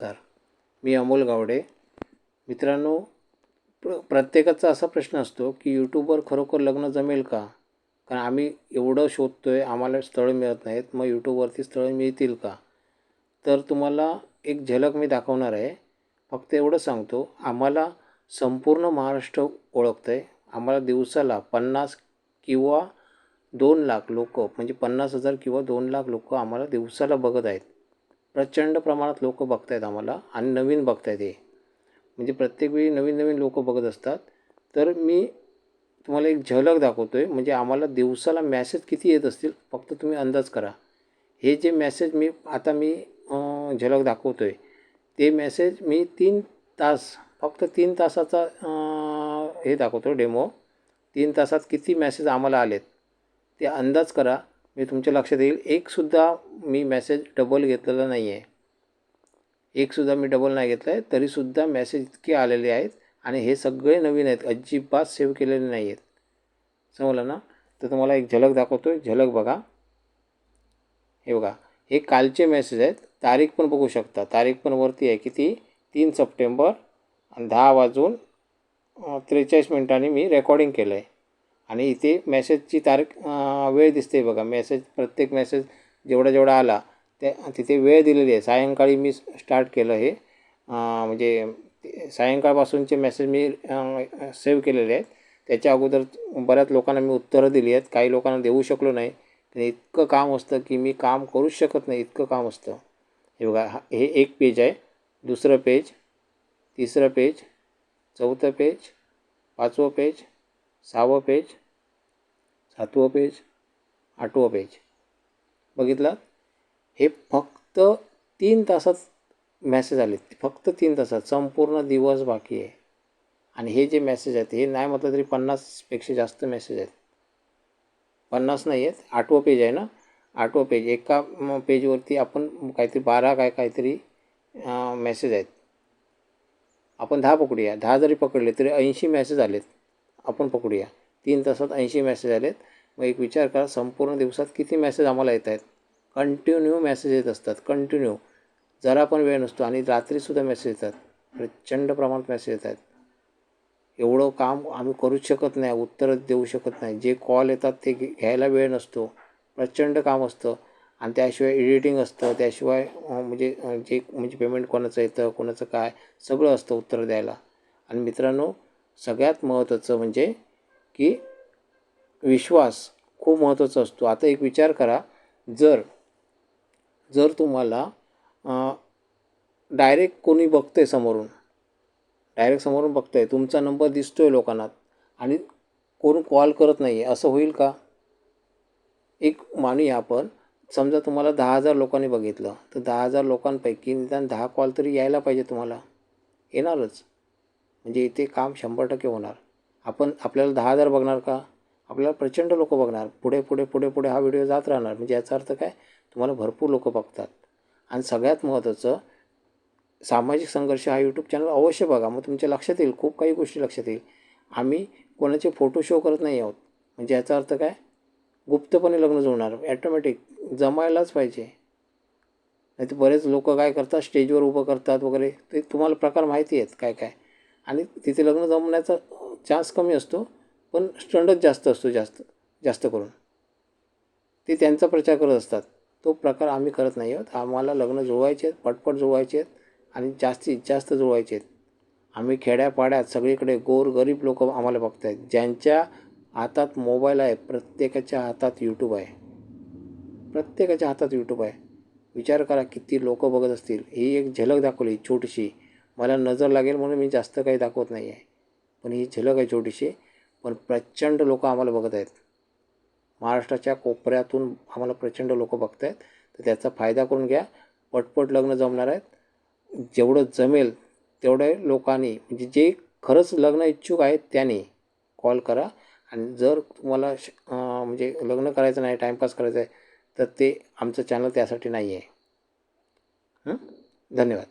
तर मी अमोल गावडे. मित्रांनो प्र प्रत्येकाचा असा प्रश्न असतो की यूट्यूबवर खरोखर लग्न जमेल का? कारण आम्ही एवढं शोधतो आहे आम्हाला स्थळं मिळत नाहीत मग यूट्यूबवरती स्थळं मिळतील का? तर तुम्हाला एक झलक मी दाखवणार आहे. फक्त एवढं सांगतो आम्हाला संपूर्ण महाराष्ट्र ओळखतं आहे आम्हाला दिवसाला पन्नास किंवा दोन लाख लोक म्हणजे पन्नास हजार किंवा दोन लाख लोक आम्हाला दिवसाला बघत आहेत. प्रचंड प्रमाणात लोक बघत आहेत आम्हाला आणि नवीन बघत आहेत हे. म्हणजे प्रत्येक वेळी नवीन नवीन लोक बघत असतात. तर मी तुम्हाला एक झलक दाखवतो आहे म्हणजे आम्हाला दिवसाला मॅसेज किती येत असतील फक्त तुम्ही अंदाज करा. हे जे मॅसेज मी आता मी झलक दाखवतो आहे ते मॅसेज मी तीन तास फक्त तीन तासाचा हे दाखवतो डेमो तीन तासात किती मॅसेज आम्हाला आलेत ते अंदाज करा. मी तुमच्या लक्षात येईल. एकसुद्धा मी मॅसेज डबल घेतलेला नाही आहे एकसुद्धा मी डबल नाही घेतला आहे तरीसुद्धा मॅसेज इतके आलेले आहेत आणि हे सगळे नवीन आहेत. अजिबात सेव्ह केलेले नाही आहेत समजलं ना तर तुम्हाला एक झलक दाखवतो आहे झलक बघा. हे बघा. हे कालचे मेसेज आहेत. तारीख पण बघू शकता. तारीख पण वरती आहे. किती? तीन सप्टेंबर. आणि दहा वाजून त्रेचाळीस मिनिटांनी मी रेकॉर्डिंग केलं आहे आणि इथे मेसेजची तारीख वेळ दिसते बघा. मेसेज प्रत्येक मेसेज जेवढा जेवढा आला त्या तिथे वेळ दिलेली आहे. सायंकाळी मी स्टार्ट केलं हे. म्हणजे सायंकाळपासूनचे मेसेज मी सेव्ह केलेले आहेत. त्याच्या अगोदर बऱ्याच लोकांना मी उत्तरं दिली आहेत. काही लोकांना देऊ शकलो नाही. आणि इतकं काम असतं की मी काम करूच शकत नाही. इतकं काम असतं. हे बघा हा- हे एक पेज आहे. दुसरं पेज तिसरं पेज चौथं पेज पाचवं पेज सहावं पेज सातवं पेज आठवं पेज. बघितलं? हे फक्त तीन तासात मॅसेज आले फक्त तीन तासात. संपूर्ण दिवस बाकी आहे. आणि हे जे मेसेज आहेत हे नाही म्हटलं तरी पन्नासपेक्षा जास्त मेसेज आहेत. पन्नास नाही आहेत. आठवं पेज आहे ना? आठवं पेज. एका पेजवरती आपण काहीतरी बारा काय काहीतरी मेसेज आहेत. आपण दहा पकडूया. दहा जरी पकडले तरी ऐंशी मेसेज आलेत. आपण पकडूया. तीन तासात ऐंशी मेसेज आलेत. मग एक विचार करा संपूर्ण दिवसात किती मेसेज आम्हाला येत आहेत? कंटिन्यू मेसेज येत असतात. कंटिन्यू जरा पण वेळ नसतो आणि रात्रीसुद्धा मेसेज येतात. प्रचंड प्रमाणात मेसेज येत आहेत. एवढं काम आम्ही करूच शकत नाही उत्तरं देऊ शकत नाही. जे कॉल येतात ते घे- घ्यायला वेळ नसतो. प्रचंड काम असतं. आणि त्याशिवाय एडिटिंग असतं. त्याशिवाय म्हणजे जे म्हणजे पेमेंट कोणाचं येतं कोणाचं काय सगळं असतं उत्तर द्यायला. आणि मित्रांनो सगळ्यात महत्त्वाचं म्हणजे की विश्वास खूप महत्त्वाचा असतो. आता एक विचार करा जर जर तुम्हाला डायरेक्ट कोणी बघतंय समोरून डायरेक्ट समोरून बघतंय तुमचा नंबर दिसतो आहे लोकांना आणि कोण कॉल करत नाही आहे असं होईल का? एक मानूया आपण समजा तुम्हाला दहा हजार लोकांनी बघितलं तर दहा हजार लोकांपैकी निदान दहा कॉल तरी यायला पाहिजे तुम्हाला. येणारच. म्हणजे इथे काम शंभर टक्के होणार. आपण आपल्याला दहा हजार बघणार का? आपल्याला प्रचंड लोक बघणार. पुढे पुढे पुढे पुढे हा व्हिडिओ जात राहणार. म्हणजे याचा अर्थ काय? तुम्हाला भरपूर लोक बघतात. आणि सगळ्यात महत्त्वाचं सामाजिक संघर्ष हा यूट्यूब चॅनल अवश्य बघा. मग तुमच्या लक्षात येईल. खूप काही गोष्टी लक्षात येईल. आम्ही कोणाचे फोटो शो करत नाही आहोत. म्हणजे याचा अर्थ काय? गुप्तपणे लग्न जुळणार. ॲटोमॅटिक जमायलाच पाहिजे. नाही तर बरेच लोक काय करतात? स्टेजवर उभं करतात वगैरे. ते तुम्हाला प्रकार माहिती आहेत काय काय? आणि तिथे लग्न जमण्याचा चान्स कमी असतो पण स्टंडच जास्त असतो जास्त जास्त करून. ते त्यांचा प्रचार करत असतात. तो प्रकार आम्ही करत नाही आहोत. आम्हाला लग्न जुळवायचे आहेत पटपट जुळवायचे आहेत आणि जास्तीत जास्त जुळवायचे आहेत. आम्ही खेड्यापाड्यात सगळीकडे गोर गरीब लोक आम्हाला बघत आहेत ज्यांच्या हातात मोबाईल आहे प्रत्येकाच्या हातात यूट्यूब आहे. प्रत्येकाच्या हातात यूट्यूब आहे. विचार करा किती लोक बघत असतील. ही एक झलक दाखवली छोटीशी. मला नजर लागेल म्हणून मी जास्त काही दाखवत नाही आहे. पण ही झलक आहे छोटीशी. पण प्रचंड लोक आम्हाला बघत आहेत. महाराष्ट्राच्या कोपऱ्यातून आम्हाला प्रचंड लोक बघत आहेत तर त्याचा फायदा करून घ्या. पटपट लग्न जमणार आहेत. जेवढं जमेल तेवढे लोकांनी म्हणजे जे खरंच लग्न इच्छुक आहेत त्यांनी कॉल करा. आणि जर तुम्हाला श- म्हणजे लग्न करायचं नाही टाईमपास करायचं आहे तर ते आमचं चॅनल त्यासाठी नाही आहे धन्यवाद.